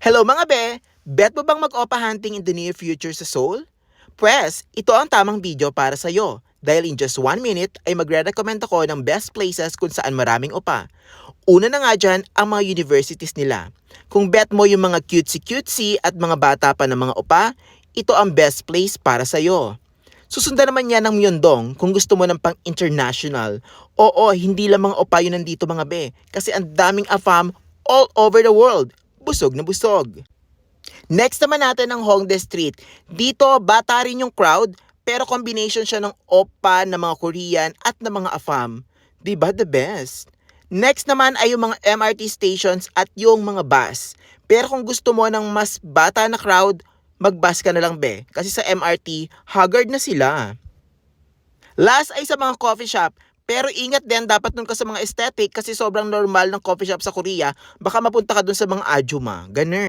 Hello mga be! Bet mo bang mag-opa hunting in the near future sa Seoul? Pwes, ito ang tamang video para sa'yo. Dahil in just one minute ay magre-recommend ako ng best places kung saan maraming opa. Una na nga dyan ang mga universities nila. Kung bet mo yung mga cutesy-cutesy at mga bata pa ng mga opa, ito ang best place para sa'yo. Susundan naman yan ng Myeongdong kung gusto mo ng pang international. Oo, hindi lang mga opa yun nandito mga be. Kasi ang daming afam all over the world. Busog na busog. Next naman natin ang Hongdae Street. Dito, bata rin yung crowd, pero combination siya ng opa ng mga Korean at ng mga afam. Di ba the best? Next naman ay yung mga MRT stations at yung mga bus. Pero kung gusto mo ng mas bata na crowd, mag-bus ka na lang be. Kasi sa MRT, haggard na sila. Last ay sa mga coffee shop. Pero ingat din, dapat dun ka sa mga aesthetic kasi sobrang normal ng coffee shop sa Korea. Baka mapunta ka dun sa mga ajuma. Ganun.